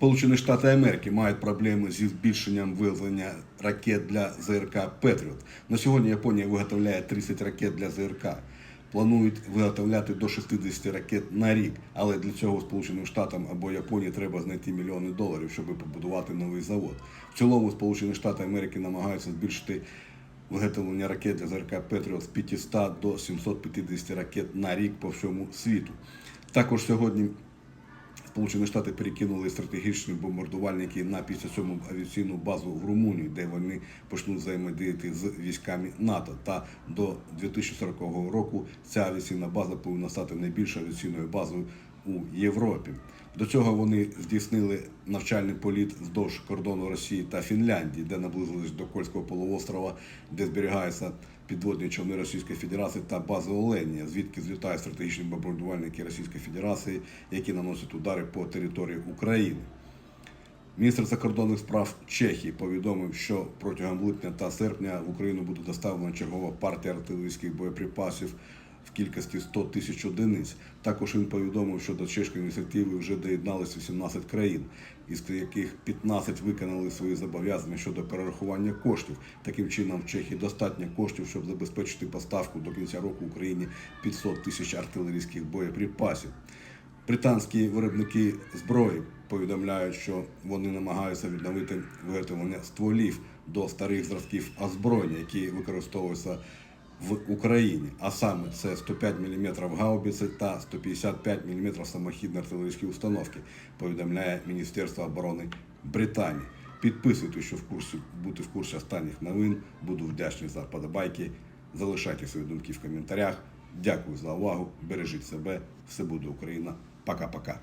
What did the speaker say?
Сполучені Штати Америки мають проблеми зі збільшенням вивезення ракет для ЗРК Петріот. На сьогодні Японія виготовляє 30 ракет для ЗРК. Планують виготовляти до 60 ракет на рік, але для цього Сполученим Штатам або Японії треба знайти мільйони доларів, щоб побудувати новий завод. В цілому Сполучені Штати Америки намагаються збільшити виготовлення ракет для ЗРК Петріот з 500 до 750 ракет на рік по всьому світу. Також сьогодні Сполучені Штати перекинули стратегічні бомбардувальники на 57-му авіаційну базу в Румунії, де вони почнуть взаємодіяти з військами НАТО. Та до 2040 року ця авіаційна база повинна стати найбільшою авіаційною базою у Європі. До цього вони здійснили навчальний політ вздовж кордону Росії та Фінляндії, де наблизились до Кольського полуострова, де зберігаються підводні човни Російської Федерації та бази Оленія, звідки злітають стратегічні бомбардувальники Російської Федерації, які наносять удари по території України. Міністр закордонних справ Чехії повідомив, що протягом липня та серпня в Україну буде доставлена чергова партія артилерійських боєприпасів в кількості 100 тисяч одиниць. Також він повідомив, що до чешської ініціативи вже доєдналися 18 країн, із яких 15 виконали свої зобов'язання щодо перерахування коштів. Таким чином, в Чехії достатньо коштів, щоб забезпечити поставку до кінця року Україні 500 тисяч артилерійських боєприпасів. Британські виробники зброї повідомляють, що вони намагаються відновити виготовлення стволів до старих зразків озброєння, які використовуються в Україні. А саме це 105 мм гаубиці та 155 мм самохідні артилерійські установки, повідомляє Міністерство оборони Британії. Підписуйтесь, що в курсі бути в курсі останніх новин. Буду вдячний за подобайки. Залишайте свої думки в коментарях. Дякую за увагу. Бережіть себе. Все буде Україна. Пока-пока.